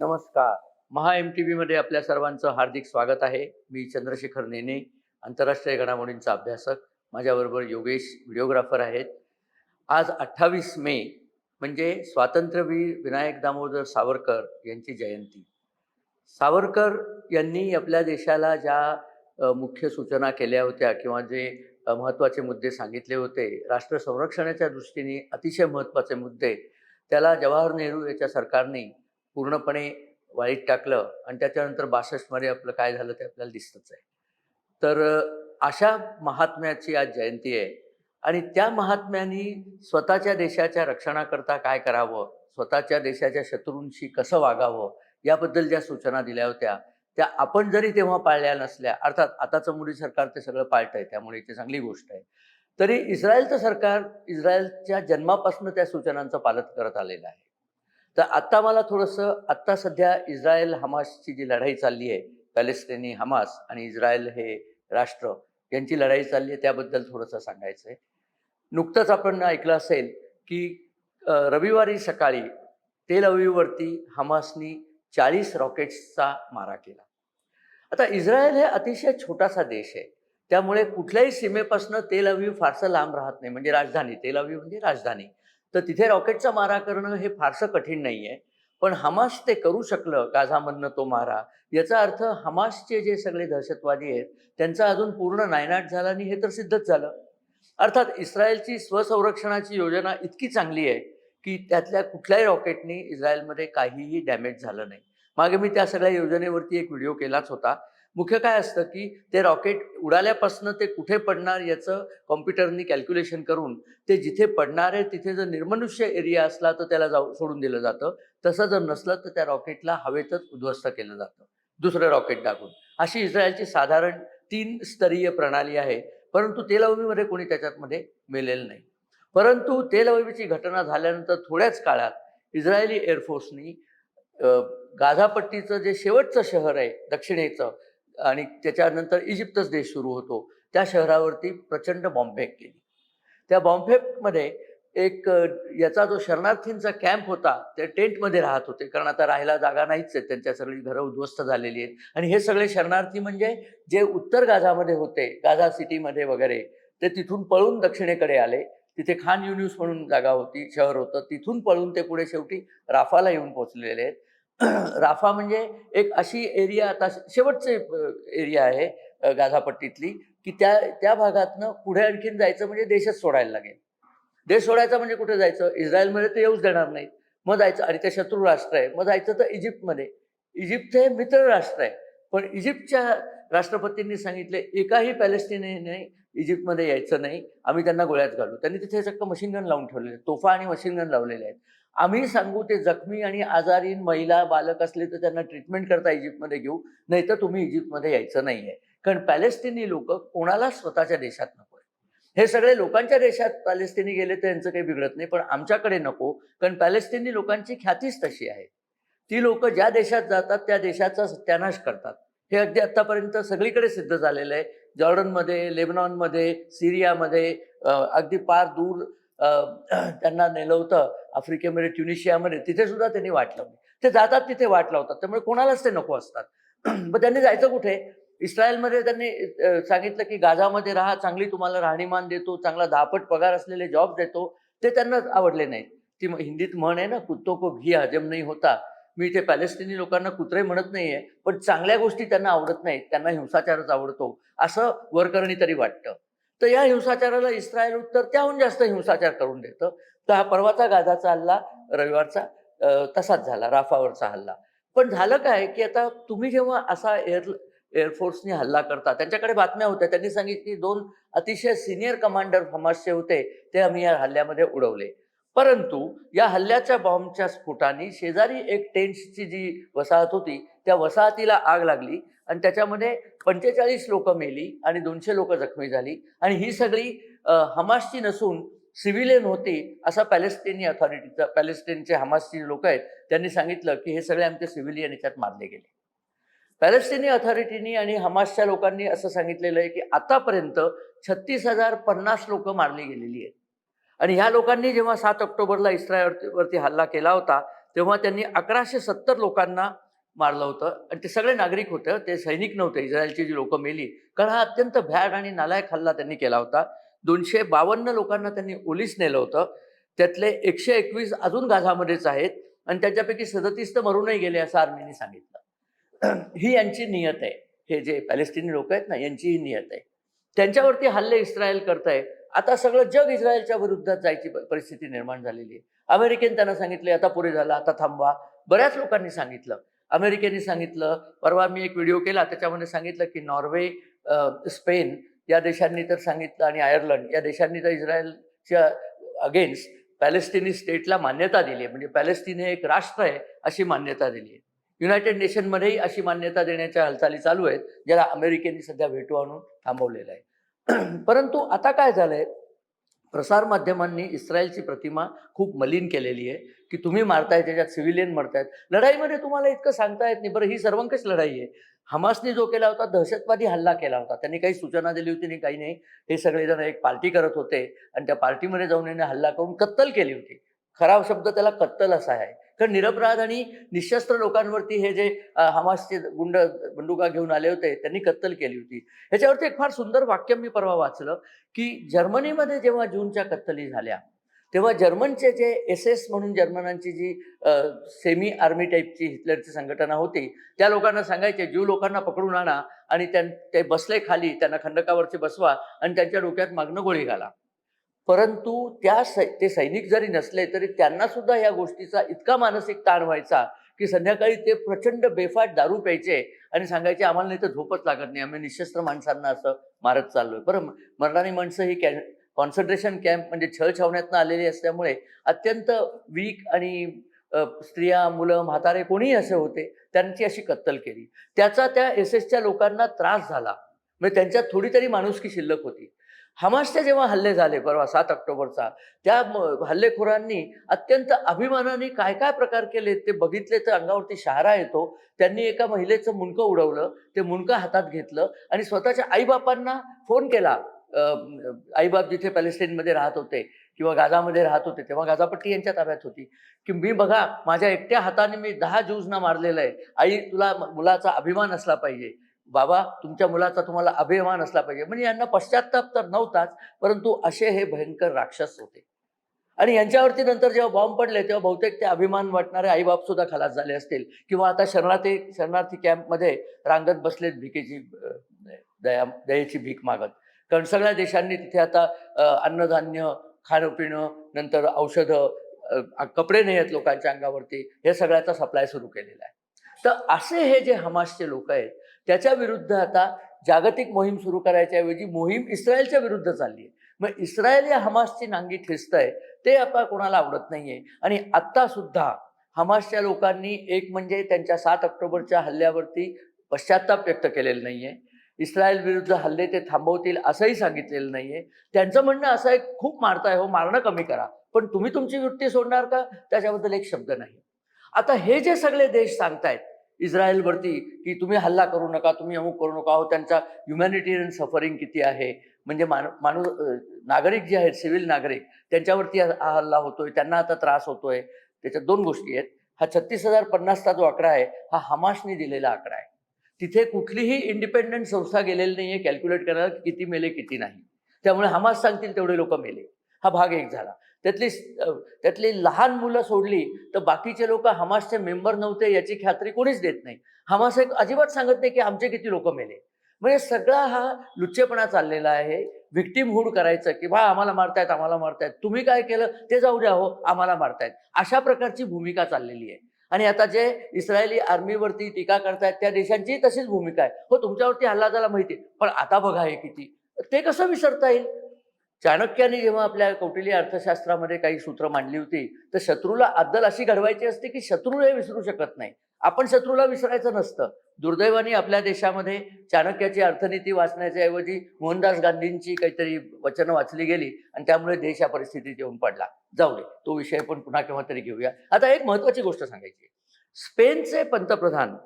नमस्कार. महा M T व्हीमध्ये आपल्या सर्वांचं हार्दिक स्वागत आहे. मी चंद्रशेखर नेने आंतरराष्ट्रीय घडामोडींचा अभ्यासक. माझ्याबरोबर योगेश व्हिडिओग्राफर आहेत. आज अठ्ठावीस मे म्हणजे स्वातंत्र्यवीर विनायक दामोदर सावरकर यांची जयंती. सावरकर यांनी आपल्या देशाला ज्या मुख्य सूचना केल्या होत्या किंवा जे महत्त्वाचे मुद्दे सांगितले होते राष्ट्र संरक्षणाच्या दृष्टीने अतिशय महत्त्वाचे मुद्दे त्याला जवाहर नेहरू याच्या सरकारने पूर्णपणे वाईट टाकलं आणि त्याच्यानंतर बासष्टमध्ये आपलं काय झालं ते आपल्याला दिसतच आहे. तर अशा महात्म्याची आज जयंती आहे आणि त्या महात्म्यांनी स्वतःच्या देशाच्या रक्षणाकरता काय करावं? स्वतःच्या देशाच्या शत्रूंशी कसं वागावं? याबद्दल ज्या सूचना दिल्या होत्या त्या आपण जरी तेव्हा पाळल्या नसल्या अर्थात आताचं मोदी सरकार ते सगळं पाळत आहे त्यामुळे ती चांगली गोष्ट आहे तरी इस्रायलचं सरकार इस्रायलच्या जन्मापासून त्या सूचनांचं पालन करत आलेलं आहे. तर आत्ता मला थोडंसं आत्ता सध्या इस्रायल हमासची जी लढाई चालली आहे पॅलेस्टिनी हमास आणि इस्रायल हे राष्ट्र यांची लढाई चालली आहे त्याबद्दल थोडंसं सांगायचं आहे नुकतंच आपण ऐकलं असेल की रविवारी सकाळी तेल अवीवरती हमासनी चाळीस रॉकेट्सचा मारा केला. आता इस्रायल हे अतिशय छोटासा देश आहे त्यामुळे कुठल्याही सीमेपासून तेल अवीव फारसं लांब राहत नाही म्हणजे राजधानी तेल अवीव म्हणजे राजधानी. तर तिथे रॉकेटचा मारा करणं हे फारसं कठीण नाही आहे पण हमास ते करू शकलं गाझामधनं तो मारा याचा अर्थ हमासचे जे सगळे दहशतवादी आहेत त्यांचा अजून पूर्ण नायनाट झाला आणि हे तर सिद्धच झालं. अर्थात इस्रायलची स्वसंरक्षणाची योजना इतकी चांगली आहे की त्यातल्या कुठल्याही रॉकेटनी इस्रायलमध्ये काहीही डॅमेज झालं नाही. मागे मी त्या सगळ्या योजनेवरती एक व्हिडिओ केलाच होता. मुख्य काय असतं की ते रॉकेट उडाल्यापासून ते कुठे पडणार याचं कॉम्प्युटरनी कॅल्क्युलेशन करून ते जिथे पडणार आहे तिथे जर निर्मनुष्य एरिया असला तर त्याला जाऊ सोडून दिलं जातं. तसं जर नसलं तर त्या रॉकेटला हवेतच उद्ध्वस्त केलं जातं. दुसरं रॉकेट टाकून अशी इस्रायलची साधारण तीन स्तरीय प्रणाली आहे. परंतु तेलअवीमध्ये कोणी त्याच्यातमध्ये मेलेलं नाही. परंतु तेलअवीची घटना झाल्यानंतर थोड्याच काळात इस्रायली एअरफोर्सनी गाझापट्टीचं जे शेवटचं शहर आहे दक्षिणेचं आणि त्याच्यानंतर इजिप्तच देश सुरू होतो. त्या शहरावरती प्रचंड बॉम्बफेक केली. त्या बॉम्बफेकमध्ये एक याचा जो शरणार्थींचा कॅम्प होता ते टेंटमध्ये राहत होते. कारण आता राहायला जागा नाहीच आहे त्यांच्या सगळी घरं उद्ध्वस्त झालेली आहेत. आणि हे सगळे शरणार्थी म्हणजे जे उत्तर गाझामध्ये होते गाझा सिटीमध्ये वगैरे ते तिथून पळून दक्षिणेकडे आले. तिथे खान युनिव्स म्हणून जागा होती शहर होतं. तिथून पळून ते पुढे शेवटी राफाला येऊन पोहोचलेले आहेत. राफा म्हणजे एक अशी एरिया आता शेवटचे एरिया आहे गाझापट्टीतली की त्या त्या भागातनं पुढे आणखीन जायचं म्हणजे देशच सोडायला लागेल. देश सोडायचा म्हणजे कुठे जायचं? इस्रायलमध्ये तर येऊच देणार नाही. मग जायचं आणि ते शत्रू राष्ट्र आहे. मग जायचं तर इजिप्तमध्ये. इजिप्त हे मित्र राष्ट्र आहे. पण इजिप्तच्या राष्ट्रपतींनी सांगितले एकाही पॅलेस्टिनीने इजिप्तमध्ये यायचं नाही. आम्ही त्यांना गोळ्यात घालू. त्यांनी तिथे चक्क मशीन गन लावून ठेवलेले तोफा आणि मशीन गन लावलेले आहेत. आम्ही सांगू ते जखमी आणि आजारीन महिला बालक असले तर त्यांना ट्रीटमेंट करता इजिप्तमध्ये घेऊ नाही तर तुम्ही इजिप्तमध्ये यायचं नाही आहे कारण पॅलेस्टिनी लोक कोणाला स्वतःच्या देशात नको हे सगळे लोकांच्या देशात पॅलेस्टिनी गेले तर यांचं काही बिघडत नाही पण आमच्याकडे नको कारण पॅलेस्टिनी लोकांची ख्यातीच तशी आहे. ती लोक ज्या देशात जातात त्या देशाचा सत्यानाश करतात. हे अगदी आत्तापर्यंत सगळीकडे सिद्ध झालेलं आहे. जॉर्डनमध्ये लेबनॉनमध्ये सिरियामध्ये अगदी पार दूर त्यांना नेलं होतं आफ्रिकेमध्ये ट्युनिशियामध्ये. तिथे सुद्धा त्यांनी वाट लावली. ते जातात तिथे वाट लावतात. त्यामुळे कोणालाच ते नको असतात. मग त्यांनी जायचं कुठे? इस्रायलमध्ये त्यांनी सांगितलं की गाझामध्ये राहा चांगली तुम्हाला राहणीमान देतो चांगला दहापट पगार असलेले जॉब देतो. ते त्यांना आवडले नाहीत. ती हिंदीत म्हण आहे ना कुत्तो को घी हजम नाही होता. मी इथे पॅलेस्टिनी लोकांना कुत्रे म्हणत नाहीये पण चांगल्या गोष्टी त्यांना आवडत नाहीत. त्यांना हिंसाचारच आवडतो. असं वरकरणी तरी वाटतं. तर या हिंसाचाराला इस्रायल उत्तर त्याहून जास्त हिंसाचार करून देतं. तर हा परवाचा गाजाचा हल्ला रविवारचा तसाच झाला राफावरचा हल्ला. पण झालं काय की आता तुम्ही जेव्हा असा एअर एअरफोर्सनी हल्ला करता त्यांच्याकडे बातम्या होत्या. त्यांनी सांगितली दोन अतिशय सिनियर कमांडर हमासचे होते ते आम्ही या हल्ल्यामध्ये उडवले. परंतु या हल्ल्याच्या बॉम्बच्या स्फोटाने शेजारी एक टेंट्सची जी वसाहत होती त्या वसाहतीला आग लागली आणि त्याच्यामध्ये पंचेचाळीस लोक मेली आणि दोनशे लोक जखमी झाली. आणि ही सगळी हमासची नसून सिव्हिलियन होती असा पॅलेस्टिनी अथॉरिटीचा पॅलेस्टिनचे हमासची लोक आहेत त्यांनी सांगितलं की हे सगळे आमचे सिव्हिलियन याच्यात मारले गेले. पॅलेस्टिनी अथॉरिटीनी आणि हमासच्या लोकांनी असं सांगितलेलं आहे की आतापर्यंत छत्तीस हजार पन्नास लोक मारली गेलेली आहेत. आणि ह्या लोकांनी जेव्हा सात ऑक्टोबरला इस्रायलवरती हल्ला केला होता तेव्हा त्यांनी अकराशे सत्तर लोकांना मारलं होतं. आणि ते सगळे नागरिक होतं ते सैनिक नव्हते इस्रायलची जी लोकं मेली. कारण हा अत्यंत भ्याड आणि नालायक हल्ला त्यांनी केला होता. दोनशे बावन्न लोकांना त्यांनी ओलीस नेलं होतं. त्यातले एकशे एकवीस अजून गाझामध्येच आहेत आणि त्याच्यापैकी सदतीस तर मरूनही गेले असं आर्मीने सांगितलं. ही यांची नियत आहे. हे जे पॅलेस्टिनी लोक आहेत ना यांची ही नियत आहे. त्यांच्यावरती हल्ले इस्रायल करत आहे आता सगळं जग इस्रायलच्या विरुद्धात जायची परिस्थिती निर्माण झालेली आहे. अमेरिकेने त्यांना सांगितले आता पुरे झालं आता थांबवा. बऱ्याच लोकांनी सांगितलं. अमेरिकेने सांगितलं परवा मी एक व्हिडिओ केला त्याच्यामध्ये सांगितलं की नॉर्वे स्पेन या देशांनी तर सांगितलं आणि आयर्लंड या देशांनी तर इस्रायलच्या अगेन्स्ट पॅलेस्टिनी स्टेटला मान्यता दिली आहे. म्हणजे पॅलेस्टिन हे एक राष्ट्र आहे अशी मान्यता दिली आहे. युनायटेड नेशनमध्येही अशी मान्यता देण्याच्या हालचाली चालू आहेत ज्याला अमेरिकेने सध्या भेटू आणून थांबवलेलं आहे. परंतु आता काय झालंय? प्रसारमाध्यमांनी इस्रायलची प्रतिमा खूप मलिन केलेली आहे की तुम्ही मारताय त्याच्यात सिव्हिलियन मरतायत. लढाईमध्ये तुम्हाला इतकं सांगता येत नाही बरं ही सर्वंकष लढाई आहे. हमासने जो केला होता दहशतवादी हल्ला केला होता. त्यांनी काही सूचना दिली होती नाही काही नाही. हे सगळेजण एक पार्टी करत होते आणि त्या पार्टीमध्ये जाऊन याने हल्ला करून कत्तल केली होती. खरा शब्द त्याला कत्तल असा आहे. कारण निरपराध आणि निशस्त्र लोकांवरती हे जे हमासचे गुंड बंदुका घेऊन आले होते त्यांनी कत्तल केली होती. ह्याच्यावरती एक फार सुंदर वाक्य मी परवा वाचलं की जर्मनीमध्ये जेव्हा जूनच्या कत्तली झाल्या तेव्हा जर्मनचे जे एस एस म्हणून जर्मनांची जी सेमी आर्मी टाईपची हिटलरची संघटना होती त्या लोकांना सांगायचे ज्यू लोकांना पकडून आणा आणि त्यां ते बसले खाली त्यांना खंडकावरचे बसवा आणि त्यांच्या डोक्यात मागणं गोळी घाला. परंतु त्या सै ते सैनिक जरी नसले तरी त्यांना सुद्धा या गोष्टीचा इतका मानसिक ताण व्हायचा की संध्याकाळी ते प्रचंड बेफाट दारू प्यायचे आणि सांगायचे आम्हाला नाही तर झोपच लागत नाही. आम्ही निशस्त्र माणसांना असं मारत चाललोय. बरं मरणारी माणसं ही कॅ कॉन्सन्ट्रेशन कॅम्प म्हणजे छळ छावण्यातनं आलेली असल्यामुळे अत्यंत वीक आणि स्त्रिया मुलं म्हातारे कोणीही असे होते त्यांची अशी कत्तल केली. त्याचा त्या एस एसच्या लोकांना त्रास झाला. म्हणजे त्यांच्यात थोडी तरी माणुसकी शिल्लक होती. हमासचे जेव्हा हल्ले झाले परवा सात ऑक्टोबरचा त्या हल्लेखोरांनी अत्यंत अभिमानाने काय काय प्रकार केले ते बघितले तर अंगावरती शहारा येतो. त्यांनी एका महिलेचं मुंडकं उडवलं ते मुंडकं हातात घेतलं आणि स्वतःच्या आईबापांना फोन केला. आईबाप जिथे पॅलेस्टाईनमध्ये राहत होते किंवा गाजामध्ये राहत होते तेव्हा गाजापट्टी यांच्या ताब्यात होती. की मी बघा माझ्या एकट्या हाताने मी दहा ज्यूजना मारलेलं आहे. आई तुला मुलाचा अभिमान असला पाहिजे. बाबा तुमच्या मुलाचा तुम्हाला अभिमान असला पाहिजे. म्हणजे यांना पश्चाताप तर नव्हताच परंतु असे हे भयंकर राक्षस होते. आणि यांच्यावरती नंतर जेव्हा बॉम्ब पडले तेव्हा बहुतेक ते अभिमान वाटणारे आईबाप सुद्धा खलास झाले असतील. किंवा आता शरणार्थी शरणार्थी कॅम्पमध्ये रांगत बसलेत भिकेची दया दयेची भीक मागत. कारण सगळ्या देशांनी तिथे आता अन्नधान्य खाणं पिणं नंतर औषधं कपडे नाही आहेत लोकांच्या अंगावरती हे सगळ्याचा सप्लाय सुरू केलेला आहे. तर असे हे जे हमासचे लोक आहेत त्याच्या विरुद्ध आता जागतिक मोहीम सुरू करायच्या ऐवजी मोहीम इस्रायलच्या विरुद्ध चालली आहे. मग इस्रायल या हमासची नांगी ठेचत आहे ते आता कोणाला आवडत नाहीये. आणि आत्ता सुद्धा हमासच्या लोकांनी एक म्हणजे त्यांच्या सात ऑक्टोबरच्या हल्ल्यावरती पश्चाताप व्यक्त केलेला नाहीये. इस्रायल विरुद्ध हल्ले ते थांबवतील असंही सांगितलेलं नाहीये. त्यांचं म्हणणं असं आहे खूप मारताय हो मारणं कमी करा. पण तुम्ही तुमची वृत्ती सोडणार का? त्याच्याबद्दल एक शब्द नाही. आता हे जे सगळे देश सांगतायत इस्रायलवरती की तुम्ही हल्ला करू नका तुम्ही अमुक करू नका. हो त्यांचा ह्युमॅनिटेरियन सफरिंग किती आहे? म्हणजे मानु माणूस नागरिक जे आहेत सिव्हिल नागरिक त्यांच्यावरती हा हल्ला होतोय त्यांना आता त्रास होतोय. त्याच्यात दोन गोष्टी आहेत. हा छत्तीस हजार पन्नासचा जो आकडा आहे हा हमासने दिलेला आकडा आहे. तिथे कुठलीही इंडिपेंडंट संस्था गेलेली नाही आहे कॅल्क्युलेट करायला किती मेले किती नाही. त्यामुळे हमास सांगतील तेवढे लोक मेले. हा भाग एक झाला. त्यातली त्यातली लहान मुलं सोडली तर बाकीचे लोक हमासचे मेंबर नव्हते याची खात्री कोणीच देत नाही. हमास एक अजिबात सांगत नाही की आमचे किती लोक मेले. म्हणजे सगळा हा लुच्चेपणा चाललेला आहे. व्हिक्टीमहूड करायचं की बा आम्हाला मारतायत आम्हाला मारतायत. तुम्ही काय केलं? ते जाऊ द्या हो आम्हाला मारतायत. अशा प्रकारची भूमिका चाललेली आहे. आणि आता जे इस्रायली आर्मीवरती टीका करतायत त्या देशांची तशीच भूमिका आहे. हो तुमच्यावरती हल्ला झाला माहिती आहे, पण आता बघा हे किती. ते कसं विसरता येईल? चाणक्याने जेव्हा आपल्या कौटिल्य अर्थशास्त्रामध्ये काही सूत्र मांडली होती तर शत्रूला अद्दल अशी घडवायची असते की शत्रू हे विसरू शकत नाही. आपण शत्रूला विसरायचं नसतं. दुर्दैवाने आपल्या देशामध्ये चाणक्याची अर्थनीती वाचण्याच्या ऐवजी मोहनदास गांधींची काहीतरी वचनं वाचली गेली आणि त्यामुळे देश या परिस्थितीत येऊन पडला. जाऊ दे तो विषय पण पुन्हा केव्हा तरी घेऊया. आता एक महत्वाची गोष्ट सांगायची स्पेनचे पंतप्रधान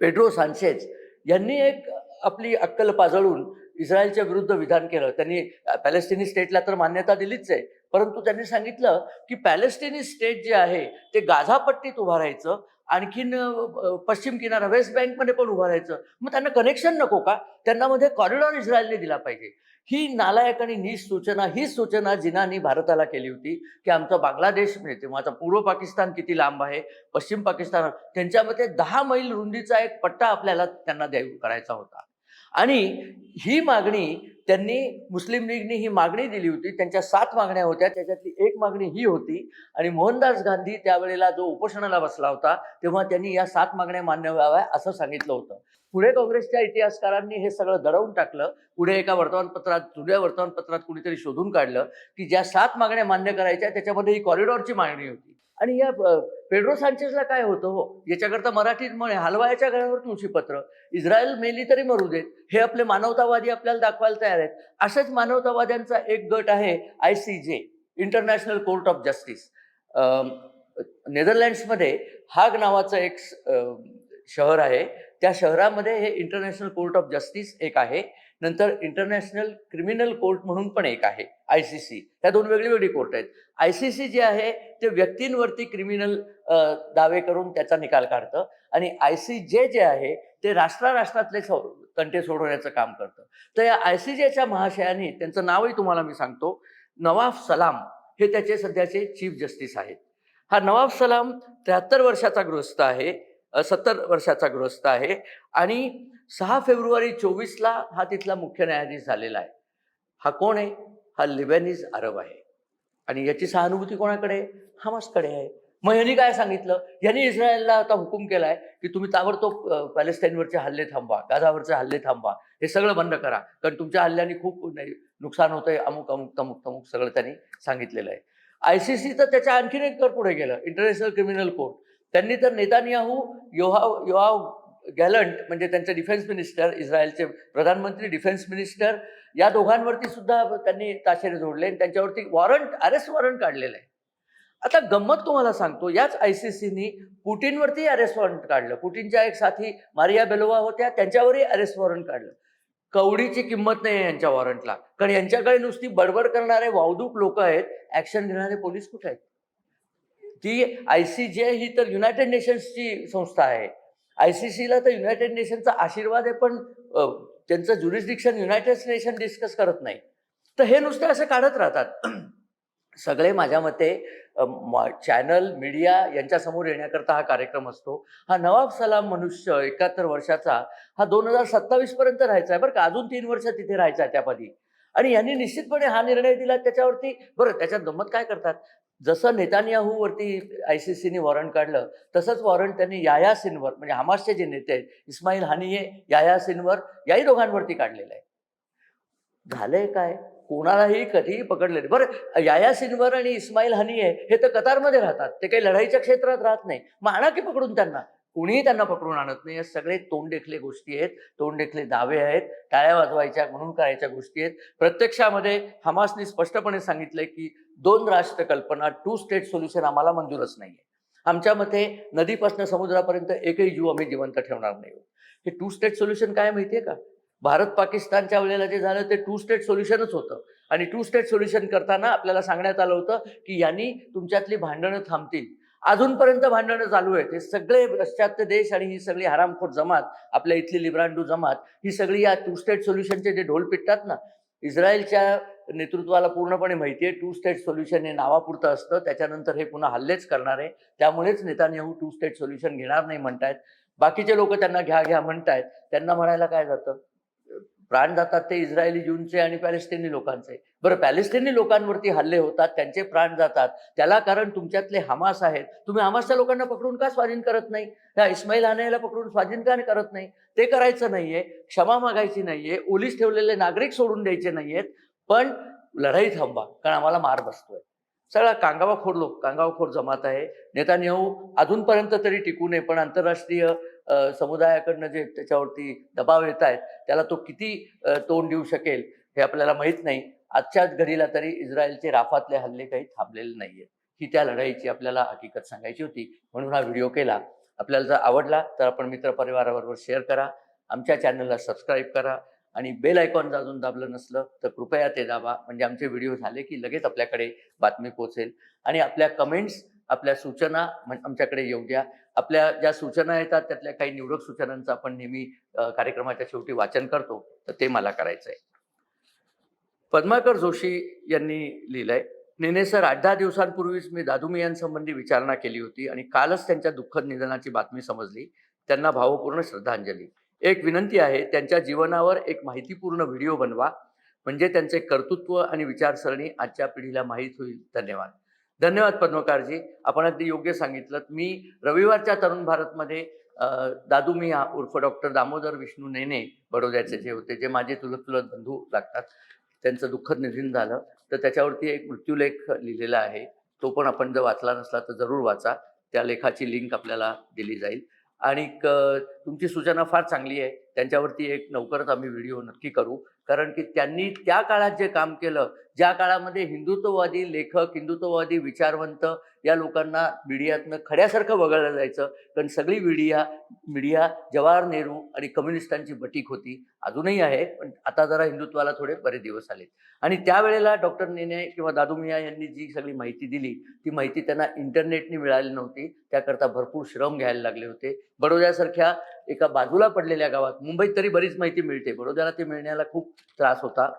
पेड्रो सांचेज यांनी एक आपली अक्कल पाजळून इस्रायलच्या विरुद्ध विधान केलं. त्यांनी पॅलेस्टिनी स्टेटला तर मान्यता दिलीच आहे. परंतु त्यांनी सांगितलं की पॅलेस्टिनी स्टेट जे आहे ते गाझापट्टीत उभं राहायचं. आणखीन पश्चिम किनारा वेस्ट बँकमध्ये पण उभं राहायचं. मग त्यांना कनेक्शन नको का? त्यांना मध्ये कॉरिडॉर इस्रायलने दिला पाहिजे. ही नालायक आणि नीच सूचना ही सूचना जिनानी भारताला केली होती की आमचा बांगलादेश म्हणजे तेव्हाचा पूर्व पाकिस्तान किती लांब आहे पश्चिम पाकिस्तान त्यांच्यामध्ये दहा मैल रुंदीचा एक पट्टा आपल्याला त्यांना द्याय करायचा होता. आणि ही मागणी त्यांनी मुस्लिम लीगनी ही मागणी दिली होती. त्यांच्या सात मागण्या होत्या. त्याच्यातली एक मागणी ही होती आणि मोहनदास गांधी त्यावेळेला जो उपोषणाला बसला होता तेव्हा त्यांनी या सात मागण्या मान्य व्हाव्या असं सांगितलं होतं. पुढे काँग्रेसच्या इतिहासकारांनी हे सगळं दडवून टाकलं. पुढे एका वर्तमानपत्रात जुन्या वर्तमानपत्रात कुणीतरी शोधून काढलं की ज्या सात मागण्या मान्य करायच्या त्याच्यामध्ये ही कॉरिडॉरची मागणी होती. आणि या पेड्रो सांचेसला काय होतं हो? याच्याकरता मराठीत म्हणे हलवायाच्या घरावर तुळशीपत्र इस्रायल मेली तरी मरू देत. हे आपले मानवतावादी आपल्याला दाखवायला तयार आहेत. अशाच मानवतावाद्यांचा एक गट आहे I C J international court of justice नेदरलँड्समध्ये Hague नावाचं एक शहर आहे. त्या शहरामध्ये हे इंटरनॅशनल कोर्ट ऑफ जस्टिस एक आहे. नंतर इंटरनॅशनल क्रिमिनल कोर्ट म्हणून पण एक आहे आय सी सी. ह्या दोन वेगळी वेगळी कोर्ट आहेत. आय सी सी जे आहे ते व्यक्तींवरती क्रिमिनल दावे करून त्याचा निकाल काढतं आणि आय सी जे जे आहे ते राष्ट्राराष्ट्रातले सो तंटे सोडवण्याचं काम करतं. तर या आय सी जेच्या महाशयाने त्यांचं नावही तुम्हाला मी सांगतो नवाफ सलाम हे त्याचे सध्याचे चीफ जस्टिस आहेत. हा नवाब सलाम त्र्याहत्तर वर्षाचा गृहस्थ आहे सत्तर वर्षाचा गृहस्थ आहे आणि सहा फेब्रुवारी चोवीसला हा तिथला मुख्य न्यायाधीश झालेला आहे. हा कोण आहे? हा लिबॅनीज अरब आहे. आणि याची सहानुभूती कोणाकडे? हमासकडे आहे. मग यांनी काय सांगितलं? यांनी इस्रायलला आता हुकूम केलाय की तुम्ही ताबडतोब पॅलेस्टाईनवरचे हल्ले थांबवा गाझावरचे हल्ले थांबवा. हे सगळं बंद करा. कारण तुमच्या हल्ल्याने खूप नुकसान होतंय अमुक अमुक तमुक तमुक सगळं त्यांनी सांगितलेलं आहे. आय सी सी तर त्याच्या आणखीन एक कर पुढे गेलं. International criminal court. त्यांनी तर नेतानियाहू योहाव योहाव गॅलंट म्हणजे त्यांचे डिफेन्स मिनिस्टर इस्रायलचे प्रधानमंत्री डिफेन्स मिनिस्टर या दोघांवरती सुद्धा त्यांनी ताशेरे जोडले आणि त्यांच्यावरती वॉरंट अरेस्ट वॉरंट काढलेलं. आहे आता गंमत तुम्हाला सांगतो याच आय सी सीनी पुटीनवरती अरेस्ट वॉरंट काढलं. पुटीनच्या एक साथी मारिया बेलोवा होत्या त्यांच्यावरही अरेस्ट वॉरंट काढलं. कवडीची किंमत नाही आहे यांच्या वॉरंटला. कारण यांच्याकडे नुसती बडबड करणारे वावदूक लोक आहेत ऍक्शन घेणारे पोलीस कुठे आहेत? ती आय सी जे ही तर युनायटेड नेशन्सची संस्था आहे. आय सी सीला तर युनायटेड नेशनचा आशीर्वाद आहे पण त्यांचं ज्युरिस्डिक्शन युनायटेड नेशन डिस्कस करत नाही. तर हे नुसते असे काढत राहतात. सगळे माझ्या मते चॅनल मीडिया यांच्यासमोर येण्याकरता हा कार्यक्रम असतो. हा नवाब सलाम मनुष्य एकाहत्तर वर्षाचा हा दोन हजार सत्तावीस पर्यंत राहायचा आहे. बरं का अजून तीन वर्ष तिथे राहायचा आहे त्यापदी आणि यांनी निश्चितपणे हा निर्णय दिला त्याच्यावरती. बरं त्याच्यात गंमत काय करतात? जसं नेतानियाहूवरती आय सी सीने वॉरंट काढलं तसंच वॉरंट त्यांनी याया सिनवर म्हणजे हमासचे जे नेते आहेत इस्माईल हानिये याया सिनवर याही दोघांवरती काढलेलं आहे. झालंय काय? कोणालाही कधीही पकडले नाही. बरं याया सिनवर आणि इस्माईल हनिये हे तर कतारमध्ये राहतात. ते काही लढाईच्या क्षेत्रात राहत नाही. मग आणा की पकडून त्यांना. कुणीही त्यांना पकडून आणत नाही. या सगळे तोंडेखले गोष्टी आहेत. तोंडेखले दावे आहेत. टाळ्या वाजवायच्या म्हणून करायच्या गोष्टी आहेत. प्रत्यक्षामध्ये हमासने स्पष्टपणे सांगितलंय की दोन राष्ट्र कल्पना टू स्टेट सोल्युशन आम्हाला मंजूरच नाहीये. आमच्या मते नदीपासून समुद्रापर्यंत एकही जीव आम्ही जिवंत ठेवणार नाही हे टू स्टेट सोल्युशन काय माहितीये का? भारत पाकिस्तानच्या वेळेला जे झालं ते टू स्टेट सोल्युशनच होतं. आणि टू स्टेट सोल्युशन करताना आपल्याला सांगण्यात आलं होतं की यांनी तुमच्यातली भांडणं थांबतील. अजूनपर्यंत भांडणं चालू आहेत. हे सगळे पाश्चात्य देश आणि ही सगळी हरामखोर जमात आपल्या इथली लिब्रांडू जमात ही सगळी या टू स्टेट सोल्युशनचे जे ढोल पिटतात ना इस्रायलच्या नेतृत्वाला पूर्णपणे माहिती आहे टू स्टेट सोल्युशन हे नावापुरतं असतं. त्याच्यानंतर हे पुन्हा हल्लेच करणार आहे. त्यामुळेच नेतान्याहू टू स्टेट सोल्युशन घेणार नाही म्हणतायत. बाकीचे लोक त्यांना घ्या घ्या म्हणतायत. त्यांना म्हणायला काय जातं? प्राण जातात ते इस्रायली ज्यूंचे आणि पॅलेस्टिनी लोकांचे. बरं पॅलेस्टिनी लोकांवरती हल्ले होतात त्यांचे प्राण जातात. त्याला कारण तुमच्यातले हमास आहेत. तुम्ही हमासच्या लोकांना पकडून का स्वाधीन करत नाही? त्या इस्माईल हानेला पकडून स्वाधीन का करत नाही? ते करायचं नाहीये क्षमा मागायची नाहीये ओलीस ठेवलेले नागरिक सोडून द्यायचे नाहीयेत पण लढाई थांबा कारण आम्हाला मार बसतोय. सगळा कांगावाखोर लोक कांगावाखोर जमात आहे. नेतान्याहू अजूनपर्यंत तरी टिकू नये पण आंतरराष्ट्रीय समुदायाकडनं जे त्याच्यावरती दबाव येत आहेत त्याला तो किती तोंड देऊ शकेल हे आपल्याला माहीत नाही. आजच्याच घडीला तरी इस्रायलचे राफातले हल्ले काही थांबलेले नाही आहेत ही त्या लढाईची आपल्याला हकीकत सांगायची होती. म्हणून हा व्हिडिओ केला. आपल्याला जर आवडला तर आपण मित्रपरिवाराबरोबर शेअर करा. आमच्या चॅनलला सबस्क्राईब करा आणि बेल आयकॉन अजून दाबलं नसलं तर कृपया ते दाबा. म्हणजे आमचे व्हिडिओ झाले की लगेच आपल्याकडे बातमी पोहोचेल. आणि आपल्या कमेंट्स आपल्या सूचना आमच्याकडे येऊ द्या. आपल्या ज्या सूचना येतात त्यातल्या काही निवडक सूचनांचं आपण नेहमी कार्यक्रमाच्या शेवटी वाचन करतो तर ते मला करायचं आहे पद्माकर जोशी यांनी लिहिलंय नेने सर आठ दहा दिवसांपूर्वीच मी दादुमी यांसंबंधी विचारणा केली होती आणि कालच त्यांच्या दुःखद निधनाची बातमी समजली. त्यांना भावपूर्ण श्रद्धांजली. एक विनंती आहे त्यांच्या जीवनावर एक माहितीपूर्ण व्हिडिओ बनवा. म्हणजे त्यांचे कर्तृत्व आणि विचारसरणी आजच्या पिढीला माहीत होईल. धन्यवाद. धन्यवाद पद्मकारजी. आपण अगदी योग्य सांगितलं. मी रविवारच्या तरुण भारतमध्ये दादू मिया उर्फ डॉक्टर दामोदर विष्णू नेने बडोद्याचे जे होते जे माझे चुलत चुलत बंधू लागतात. त्यांचं दुःखद निधन झालं. तर त्याच्यावरती एक मृत्यूलेख लिहिलेला आहे. तो पण आपण जर वाचला नसला तर जरूर वाचा. त्या लेखाची लिंक आपल्याला दिली जाईल. आणि तुमची सूचना फार चांगली आहे. त्यांच्यावरती एक लवकरच आम्ही व्हिडिओ नक्की करू. कारण की त्यांनी त्या काळात जे काम केलं ज्या काळामध्ये हिंदुत्ववादी लेखक हिंदुत्ववादी विचारवंत या लोकांना मीडियातनं खऱ्यासारखं वगळलं जायचं कारण सगळी मीडिया मीडिया जवाहर नेहरू आणि कम्युनिस्टांची बटीक होती अजूनही आहे पण आता जरा हिंदुत्वाला थोडे बरे दिवस आले आणि त्यावेळेला डॉक्टर नेने किंवा दादू मिया यांनी जी सगळी माहिती दिली ती माहिती त्यांना इंटरनेटने मिळाली नव्हती त्याकरता भरपूर श्रम घ्यायला लागले होते. बडोद्यासारख्या एका बाजूला पडलेल्या गावात मुंबईत तरी बरीच माहिती मिळते बडोद्याला ती मिळण्याला खूप त्रास होता.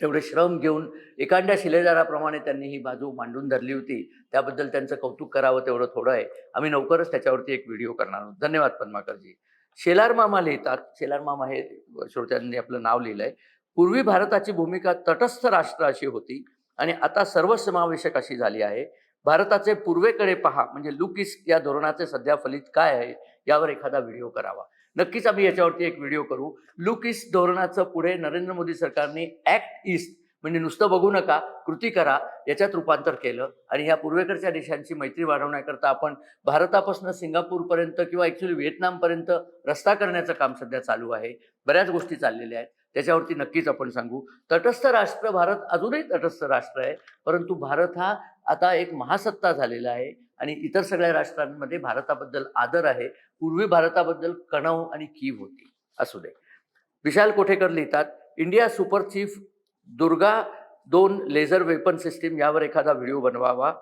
तेवढे श्रम घेऊन एखाद्या शिलेदाराप्रमाणे त्यांनी ही बाजू मांडून धरली होती. त्याबद्दल त्यांचं कौतुक करावं तेवढं थोडं आहे. आम्ही लवकरच त्याच्यावरती एक व्हिडिओ करणार आहोत. धन्यवाद पद्माकरजी. शेलार मामा लिहितात. शेलार मामा हे श्रोत्यांनी आपलं नाव लिहिलंय. पूर्वी भारताची भूमिका तटस्थ राष्ट्र अशी होती आणि आता सर्वसमावेशक अशी झाली आहे. भारताचे पूर्वेकडे पहा म्हणजे लुक इस्ट या धोरणाचे सध्या फलित काय आहे यावर एखादा व्हिडिओ करावा. नक्कीच आम्ही याच्यावरती एक व्हिडिओ करू. लुक ईस्ट धोरणाचं पुढे नरेंद्र मोदी सरकारने ऍक्ट ईस्ट म्हणजे नुसतं बघू नका कृती करा याच्यात रूपांतर केलं. आणि ह्या पूर्वेकडच्या देशांची मैत्री वाढवण्याकरता आपण भारतापासून सिंगापूरपर्यंत किंवा ॲक्च्युली व्हिएतनामपर्यंत रस्ता करण्याचं काम सध्या चालू आहे. बऱ्याच गोष्टी चाललेल्या आहेत. त्याच्यावरती नक्कीच आपण सांगू. तटस्थ राष्ट्र भारत अजूनही तटस्थ राष्ट्र आहे. परंतु भारत हा आता एक महासत्ता झालेला आहे. आणि इतर सगळ्या राष्ट्रांमध्ये भारताबद्दल आदर आहे. पूर्वी भारताबद्दल कणव आणि कीव होती. असू दे. विशाल कोठेकर लिहितात इंडिया सुपर चीफ दुर्गा दोन लेझर वेपन सिस्टीम यावर एखादा व्हिडिओ बनवावा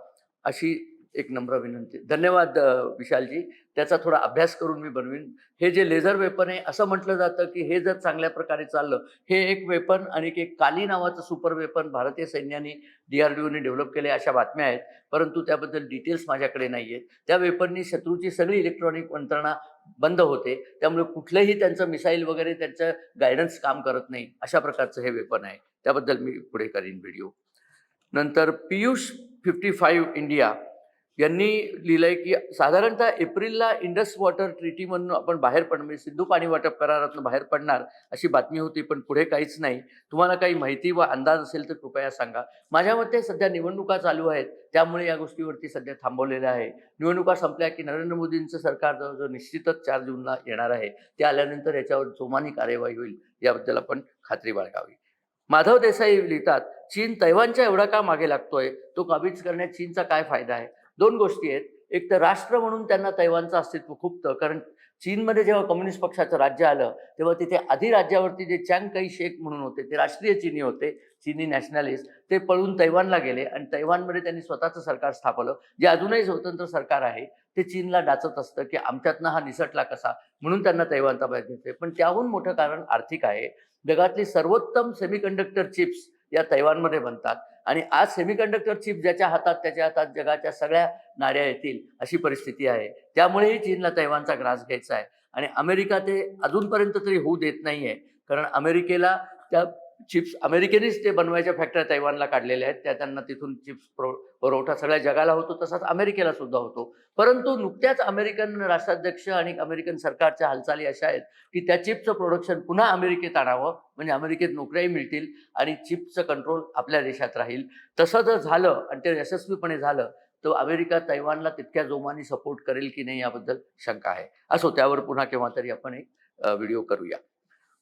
अशी एक नम्र विनंती. धन्यवाद विशालजी. त्याचा थोडा अभ्यास करून मी बनवीन. हे जे लेझर वेपन आहे असं म्हटलं जातं की हे जर चांगल्या प्रकारे चाललं हे एक वेपन आणि एक काली नावाचं सुपर वेपन भारतीय सैन्याने डी आर डी ओने डेव्हलप केले अशा बातम्या आहेत. परंतु त्याबद्दल डिटेल्स माझ्याकडे नाही आहेत त्या वेपननी शत्रूची सगळी इलेक्ट्रॉनिक यंत्रणा बंद होते. त्यामुळे कुठलंही त्यांचं मिसाईल वगैरे त्यांचं गायडन्स काम करत नाही अशा प्रकारचं हे वेपन आहे. त्याबद्दल मी पुढे करीन व्हिडिओ. नंतर पियुष फिफ्टी फाईव्ह इंडिया. यांनी लिहिलंय की साधारणतः एप्रिलला इंडस वॉटर ट्रीटीमधून आपण बाहेर पडणार म्हणजे सिंधू पाणी वाटप करारातून बाहेर पडणार अशी बातमी होती पण पुढे काहीच नाही. तुम्हाला काही माहिती व अंदाज असेल तर कृपया सांगा. माझ्या मते सध्या निवडणुका चालू आहेत त्यामुळे या गोष्टीवरती सध्या थांबवलेल्या आहे. निवडणुका संपल्या की नरेंद्र मोदींचं सरकार जवळजवळ निश्चितच चार जूनला येणार आहे. ते आल्यानंतर याच्यावर जोमानी कार्यवाही होईल याबद्दल आपण खात्री बाळगावी. माधव देसाई लिहितात चीन तैवानच्या एवढा का मागे लागतोय? तो काबीज करण्यात चीनचा काय फायदा आहे? दोन गोष्टी आहेत. एक तर राष्ट्र म्हणून त्यांना तैवानचं अस्तित्व खुपतं. कारण चीनमध्ये जेव्हा कम्युनिस्ट पक्षाचं राज्य आलं तेव्हा तिथे आधी राज्यावरती जे चँग काही शेख म्हणून होते ते राष्ट्रीय चीनी होते चीनी नॅशनॅलिस्ट ते पळून तैवानला गेले आणि तैवानमध्ये त्यांनी स्वतःचं सरकार स्थापलं. जे अजूनही स्वतंत्र सरकार आहे ते चीनला डाचत असतं की आमच्यातनं हा निसटला कसा? म्हणून त्यांना तैवान ताब्यात घेते पण त्याहून मोठं कारण आर्थिक आहे. जगातली सर्वोत्तम सेमीकंडक्टर चिप्स या तैवानमध्ये बनतात. आणि आज सेमीकंडक्टर चिप ज्याच्या हातात त्याच्या हातात जगाच्या सगळ्या नाड्या येतील अशी परिस्थिती आहे. त्यामुळेही चीनला तैवानचा ग्रास घ्यायचा आहे. आणि अमेरिका ते अजूनपर्यंत तरी होऊ देत नाहीये. कारण अमेरिकेला त्या चिप्स अमेरिकेनेच ते बनवायच्या फॅक्टऱ्या तैवानला काढलेल्या आहेत. त्या त्यांना तिथून चिप्स पुरवठा सगळ्या जगाला होतो तसाच अमेरिकेला सुद्धा होतो. परंतु नुकत्याच अमेरिकन राष्ट्राध्यक्ष आणि अमेरिकन सरकारच्या हालचाली अशा आहेत की त्या चिप्सचं प्रोडक्शन पुन्हा अमेरिकेत आणावं म्हणजे अमेरिकेत नोकऱ्याही मिळतील आणि चिप्सचं कंट्रोल आपल्या देशात राहील. तसं जर झालं आणि ते यशस्वीपणे झालं तर अमेरिका तैवानला तितक्या जोमाने सपोर्ट करेल की नाही याबद्दल शंका आहे. असो त्यावर पुन्हा केव्हा तरी आपण एक व्हिडिओ करूया.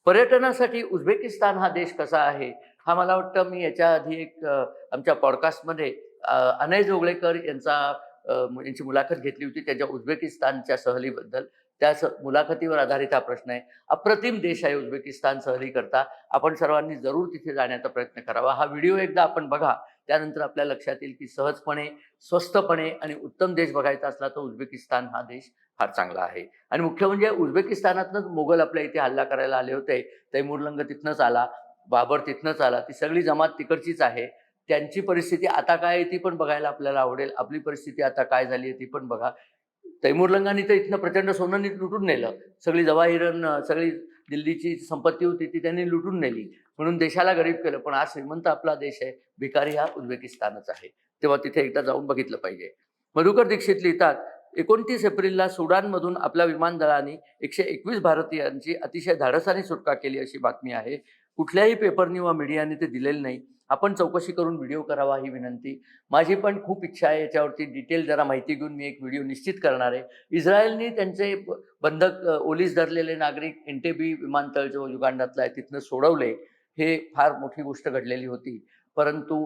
पर्यटनासाठी उझबेकिस्तान हा देश कसा आहे? हा मला वाटतं मी याच्या आधी एक आमच्या पॉडकास्टमध्ये अनय जोगळेकर यांचा यांची मुलाखत घेतली होती त्याच्या उझबेकिस्तानच्या सहलीबद्दल. त्या स- मुलाखतीवर आधारित हा प्रश्न आहे. अप्रतिम देश आहे उझबेकिस्तान सहलीकरता. आपण सर्वांनी जरूर तिथे जाण्याचा प्रयत्न करावा. हा व्हिडिओ एकदा आपण बघा. त्यानंतर आपल्या लक्षात येईल की सहजपणे स्वस्तपणे आणि उत्तम देश बघायचा असला तर उझबेकिस्तान हा देश फार चांगला आहे. आणि मुख्य म्हणजे उझबेकिस्तानातनंच मोगल आपल्या इथे हल्ला करायला आले होते. तैमूरलंग तिथनंच आला बाबर तिथनंच आला. ती सगळी जमात तिकडचीच आहे. त्यांची परिस्थिती आता काय आहे ती पण बघायला आपल्याला आवडेल. आपली परिस्थिती आता काय झाली आहे ती पण बघा. तैमूरलंगाने तर इथनं प्रचंड सोनं लुटून नेलं. सगळी जवाहिरन सगळी दिल्लीची संपत्ती होती ती त्यांनी लुटून नेली. म्हणून देशाला गरीब केलं पण आज श्रीमंत आपला देश आहे भिकारी हा उझबेकिस्तानच आहे. तेव्हा तिथे एकदा जाऊन बघितलं पाहिजे. मधुकर दीक्षित लिहितात एकोणतीस एप्रिलला सुडानमधून आपल्या विमानदळाने एकशे एकवीस भारतीयांची अतिशय धाडसाने सुटका केली अशी बातमी आहे. कुठल्याही पेपरनी वा मीडियाने ते दिलेले नाही. आपण चौकशी करून व्हिडिओ करावा ही विनंती. माझी पण खूप इच्छा आहे याच्यावरती डिटेल जरा माहिती घेऊन मी एक व्हिडिओ निश्चित करणार आहे. इस्रायलने त्यांचे बंधक ओलीस धरलेले नागरिक एनटेबी विमानतळ जो युगांडातला आहे तिथनं सोडवले. हे फार मोठी गोष्ट घडलेली होती. परंतु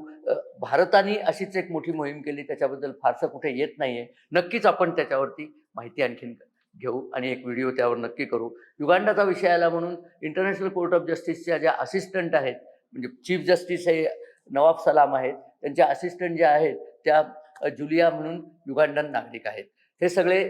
भारताने अशीच एक मोठी मोहीम केली त्याच्याबद्दल फारसं कुठे येत नाहीये. नक्कीच आपण त्याच्यावरती माहिती आणखीन घेऊ आणि एक व्हिडिओ त्यावर नक्की करू. युगांडाचा विषय आला म्हणून इंटरनॅशनल कोर्ट ऑफ जस्टिसच्या ज्या असिस्टंट आहेत म्हणजे चीफ जस्टिस हे नवाब सलाम आहेत त्यांच्या असिस्टंट ज्या आहेत त्या जुलिया म्हणून युगांडन नागरिक आहेत. हे सगळे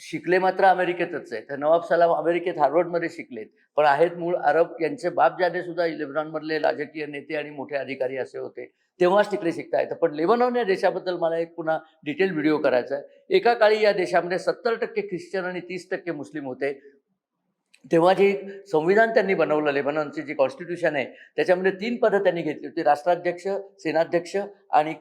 शिकले मात्र अमेरिकेतच आहे तर नवाब सलाम अमेरिकेत हार्वर्डमध्ये शिकलेत. पण आहेत मूळ अरब यांचे बापजादे सुद्धा लेबनॉनमधले राजकीय नेते आणि मोठे अधिकारी असे होते तेव्हाच तिकडे शिकता येतं. पण लेबनॉन या देशाबद्दल मला एक पुन्हा डिटेल व्हिडिओ करायचा आहे. एका काळी या देशामध्ये सत्तर टक्के ख्रिश्चन आणि तीस टक्के मुस्लिम होते. तेव्हा जे संविधान त्यांनी बनवलं लेबनॉनचे जे कॉन्स्टिट्यूशन आहे त्याच्यामध्ये तीन पदं त्यांनी घेतली होती. राष्ट्राध्यक्ष सेनाध्यक्ष आणि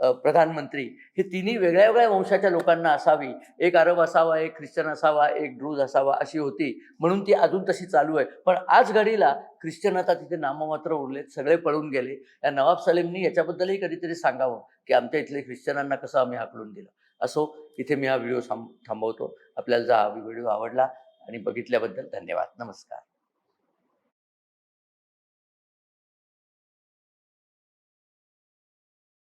प्रधानमंत्री हे तिन्ही वेगळ्या वेगळ्या वंशाच्या लोकांना असावी. एक अरब असावा एक ख्रिश्चन असावा एक ड्रूज असावा अशी होती. म्हणून ती अजून तशी चालू आहे. पण आज घडीला ख्रिश्चन आता तिथे नाममात्र उरलेत सगळे पळून गेले. या नवाब सलीमनी याच्याबद्दलही कधीतरी सांगावं की आमच्या इथले ख्रिश्चनांना कसं आम्ही हाकलून दिलं. असो इथे मी हा व्हिडिओ थांबवतो. आपल्याला जा हा व्हिडिओ आवडला आणि बघितल्याबद्दल धन्यवाद. नमस्कार.